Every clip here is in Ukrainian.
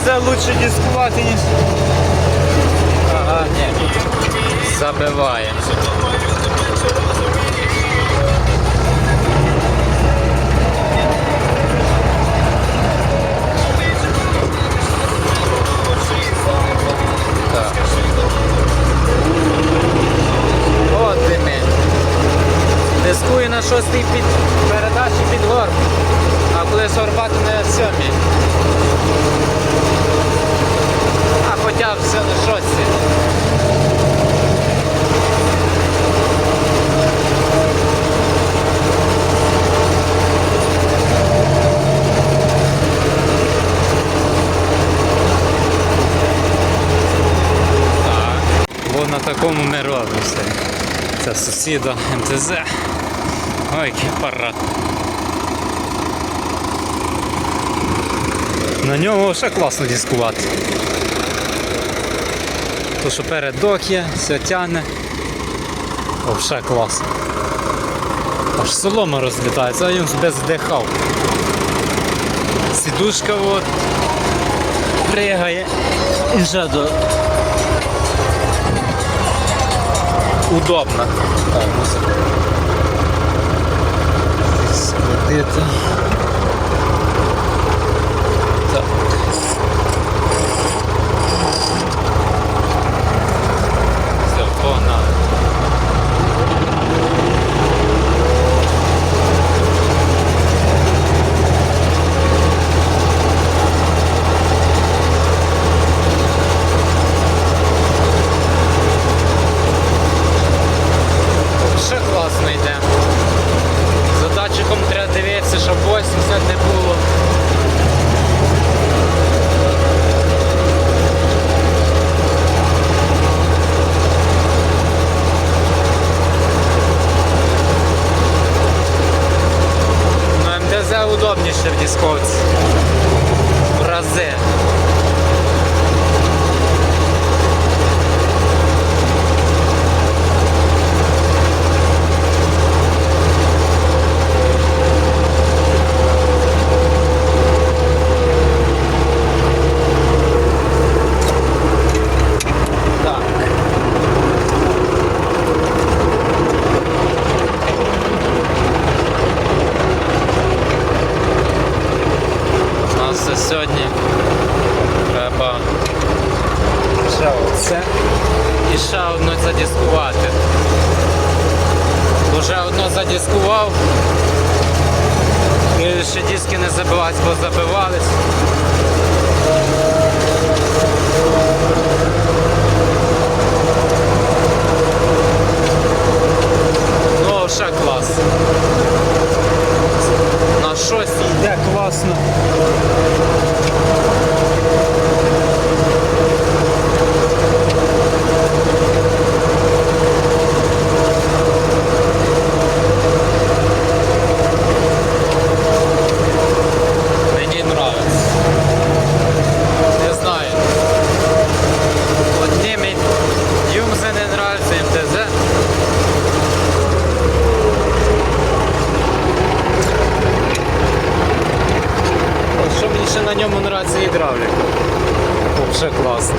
МТЗ лучше дискувати, ніж. Ага, ні. Забиває. От димить. Дискує на шостий під передачі під горб. А коли сорвати на сьомій. Б все на шостій. Так. На такому ми робимося. Це сусіда МТЗ. Ой, який апарат. На ньому ще класно дискувати. То, що передок є, все тягне. Взагалі класно. Аж солома розлітається, а він без дихав. Сідушка от пригає і вже до удобно. Так, мусимо скрутити. Так. Szczernie z сьогодні треба ще оце і ще одну задіскувати. Уже одну задіскував. І ще диски не забивати, бо забивались. Ну, ще клас. На щось йде класно. Мені нравится. Не знаю. Одним Юмзе не нравится, МТЗ. От Що мені ще на ньому нравиться гідравліка. Вообще класно.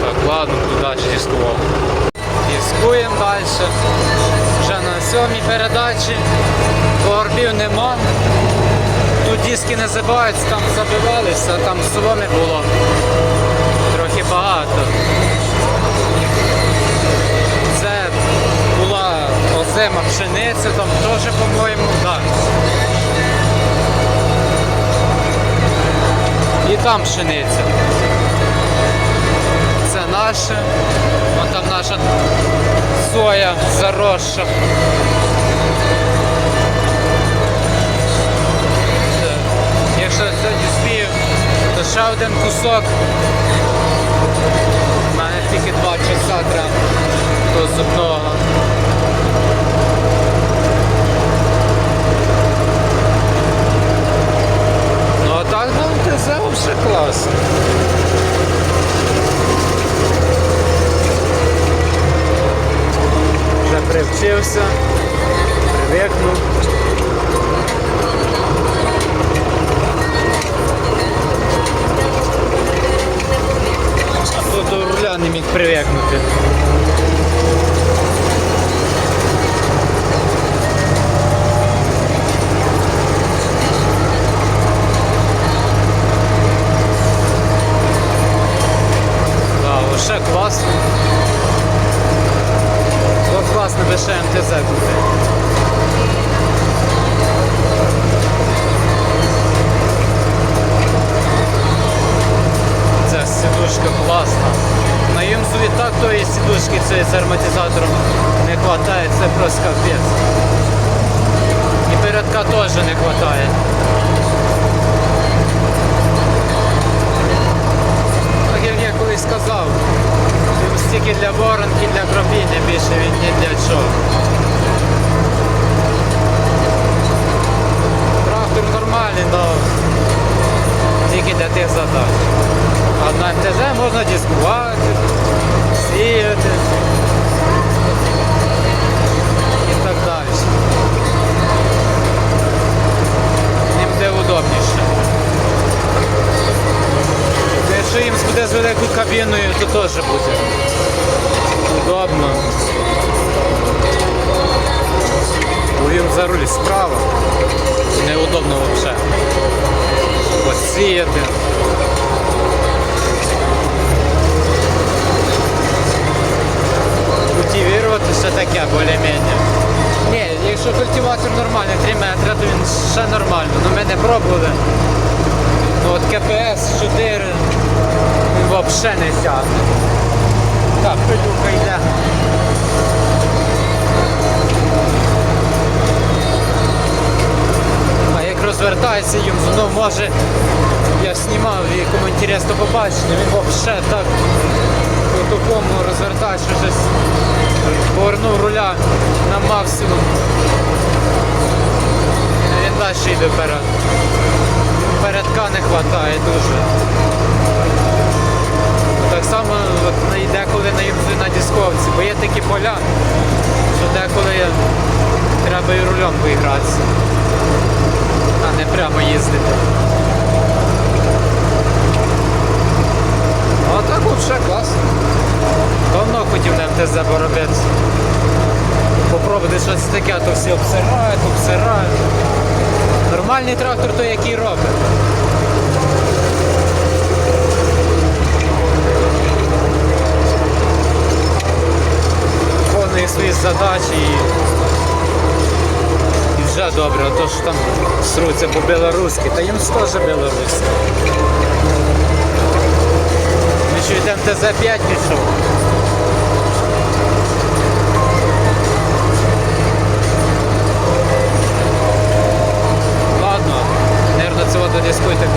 Так, ладно, туди дискував. Дискуємо далі. Вже на сьомій передачі. Горбів нема. Тут диски не забиваються, там забивалися, там соломи було трохи багато. Це була озима пшениця, там теж, по-моєму, так. Там пшениця. Це наше. Вон там наша соя заросша. Якщо сьогодні спію, то ще один кусок. У мене тільки два часа треба до зубного. привчився, привикнув. А то до руля не міг привикнути. Купити. Ця сідушка класна. На Юмзу і так тої сідушки цієї з ароматизатором не вистачає, це просто капець. І передка теж не вистачає. Так як я колись сказав, стільки для воронки, для кропіння більше він ні за руль справа. Неудобно взагалі. Посіяти. Культивувати таке більш-менш. Ні, якщо культиватор нормальний, 3 метри, то він ще нормально. Ну ми не пробували. Ну от КПС 4 він взагалі не тягне. Так, пилюка йде. А як їм, ну може я знімав і кому інтересно побачити, він взагалі так по-тупому розвертає, що щось повернув руля на максимум. Він далі йде вперед. Передка не вистачає дуже. Так само от, деколи на їзді на дисковці, бо є такі поля, що деколи треба і рулем поігратися, не прямо їздити. А так взагалі класно. Давно хотів на МТЗ поробити. Попробувати щось таке, а то всі обсирають, обсирають. Нормальний трактор той, який робить. Виконує свої задачі добре, а то що там сруться по білоруськи, та їм теж білоруськи. Ми що йдемо ТЗ-5. Ладно, наверное, цього до дискуйте